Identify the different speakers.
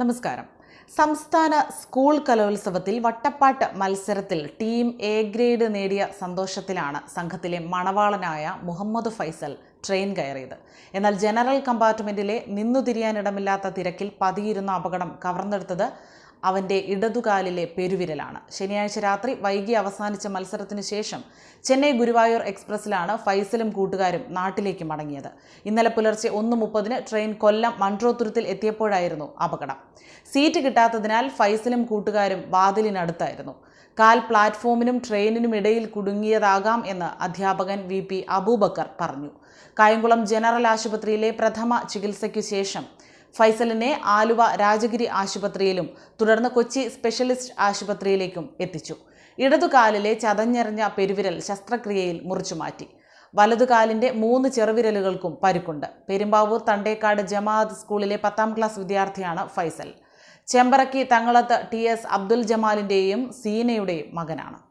Speaker 1: നമസ്കാരം. സംസ്ഥാന സ്കൂൾ കലോത്സവത്തിൽ വട്ടപ്പാട്ട് മത്സരത്തിൽ ടീം എ ഗ്രേഡ് നേടിയ സന്തോഷത്തിലാണ് സംഘത്തിലെ മണവാളനായ മുഹമ്മദ് ഫൈസൽ ട്രെയിൻ കയറിയത്. എന്നാൽ ജനറൽ കമ്പാർട്ട്മെന്റിലെ നിന്നു തിരിയാനിടമില്ലാത്ത തിരക്കിൽ പതിയിരുന്ന അപകടം കവർന്നെടുത്തത് അവന്റെ ഇടതുകാലിലെ പെരുവിരലാണ്. ശനിയാഴ്ച രാത്രി വൈകി അവസാനിച്ച മത്സരത്തിന് ശേഷം ചെന്നൈ ഗുരുവായൂർ എക്സ്പ്രസ്സിലാണ് ഫൈസലും കൂട്ടുകാരും നാട്ടിലേക്ക് മടങ്ങിയത്. ഇന്നലെ പുലർച്ചെ ഒന്ന് മുപ്പതിന് ട്രെയിൻ കൊല്ലം മൺട്രോത്തുരുത്തിൽ എത്തിയപ്പോഴായിരുന്നു അപകടം. സീറ്റ് കിട്ടാത്തതിനാൽ ഫൈസലും കൂട്ടുകാരും വാതിലിനടുത്തായിരുന്നു. കാൽ പ്ലാറ്റ്ഫോമിനും ട്രെയിനിനും ഇടയിൽ കുടുങ്ങിയതാകാം എന്ന് അധ്യാപകൻ വി പി അബൂബക്കർ പറഞ്ഞു. കായംകുളം ജനറൽ ആശുപത്രിയിലെ പ്രഥമ ചികിത്സയ്ക്കു ശേഷം ഫൈസലിനെ ആലുവ രാജഗിരി ആശുപത്രിയിലും തുടർന്ന് കൊച്ചി സ്പെഷ്യലിസ്റ്റ് ആശുപത്രിയിലേക്കും എത്തിച്ചു. ഇടതുകാലിലെ ചതഞ്ഞെറിഞ്ഞ പെരുവിരൽ ശസ്ത്രക്രിയയിൽ മുറിച്ചുമാറ്റി വലതുകാലിന്റെ മൂന്ന് ചെറുവിരലുകൾക്കും പരുക്കുണ്ട്. പെരുമ്പാവൂർ തണ്ടേക്കാട് ജമാഅത്ത് സ്കൂളിലെ പത്താം ക്ലാസ് വിദ്യാർത്ഥിയാണ് ഫൈസൽ. ചെമ്പറക്കി തങ്ങളത്ത് ടി എസ് അബ്ദുൽ ജമാലിന്റെയും സീനയുടെയും മകനാണ്.